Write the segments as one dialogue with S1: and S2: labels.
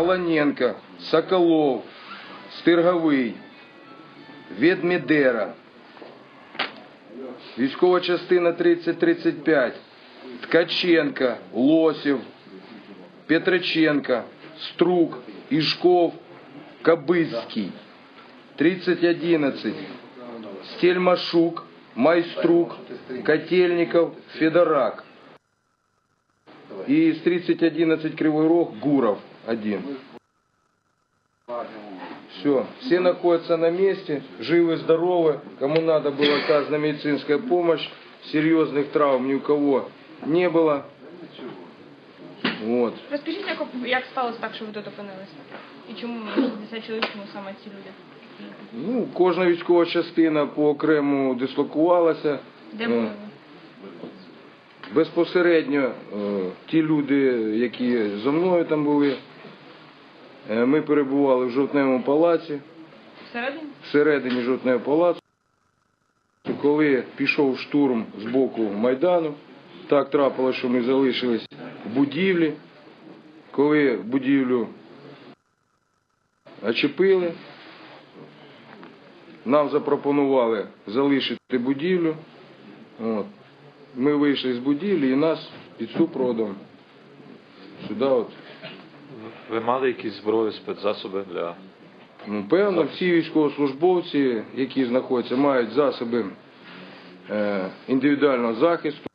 S1: Солоненко, Соколов, Стирговий, Ведмедера, військова частина 3035, Ткаченко, Лосів, Петриченко, Струк, Ішков, Кабицький, 3011, Стельмашук, Майструк, Котельников, Федорак. И из 3011 Кривой Рог Гуров один. Все, все находятся на месте, живы, здоровы. Кому надо была оказана медицинская помощь, серьезных травм ни у кого не было. Вот.
S2: Розкажіть, як, як сталося так, що ви тут опинилися? І чому 60 чоловік, чому саме ці люди?
S1: Ну, кожна військова частина по окрему дислокувалася.
S2: Де
S1: Е,
S2: були ви?
S1: Безпосередньо е, ті люди, які зо мною там були, е, ми перебували в жовтневому палаці,
S2: Всередині?
S1: всередині жовтневого палацу. Коли пішов штурм з боку Майдану, так трапилося, що ми залишились в будівлі. Коли будівлю очепили, нам запропонували залишити будівлю. От. Ми вийшли з будівлі і нас під супроводом сюди. От.
S3: Ви мали якісь зброї, спецзасоби для
S1: Ну, певно, всі військовослужбовці, які знаходяться, мають засоби е, індивідуального захисту.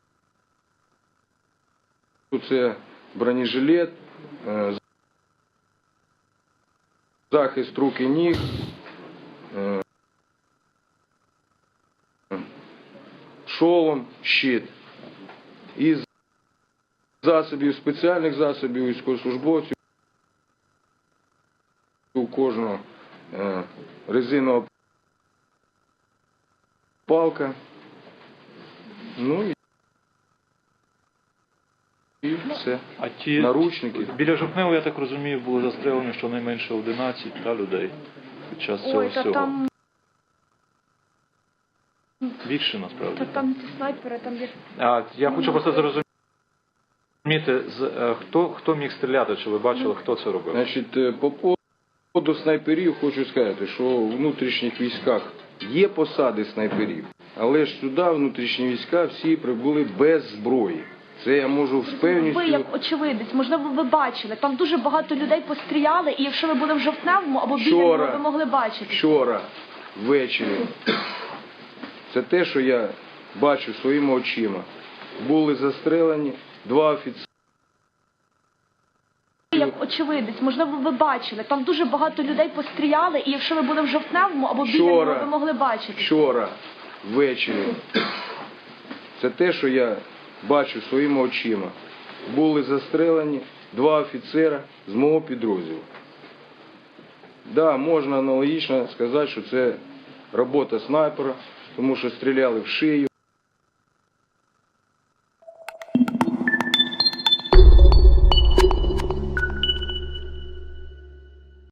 S1: Це бронежилет, е, захист рук і ніг, е, шолом, щит. Із засобів, спеціальних засобів військовослужбовців у кожного е, резинова палка. Ну і, все.
S3: а ті
S1: Наручники.
S3: біля жовтневого, я так розумію, були застрелені щонайменше 11 та людей під час цього
S4: Ой, та
S3: всього.
S4: там,
S3: Більше насправді.
S4: та там ці снайпери, там є.
S3: А я хочу просто зрозуміти, з, е, хто, хто міг стріляти, чи ви бачили, хто це робив?
S1: Значить, е, по поводу снайперів хочу сказати, що в внутрішніх військах є посади снайперів, але ж сюди внутрішні війська всі прибули без зброї. Це я можу з
S4: Ви як очевидець, можливо, ви бачили. Там дуже багато людей постріляли, і якщо ви були в жовтневому або біля ви могли бачити.
S1: вчора ввечері. Це те, що я бачу своїми очима. Були застрелені два офіцери.
S4: Як очевидець, можливо, ви бачили. Там дуже багато людей постріляли, і якщо ви були в жовтневому або біля
S1: Вчора.
S4: ви могли бачити.
S1: Вчора ввечері. Це те, що я бачу своїми очима. Були застрелені два офіцера з мого підрозділу. Да, можна аналогічно сказати, що це робота снайпера, тому що стріляли в шию.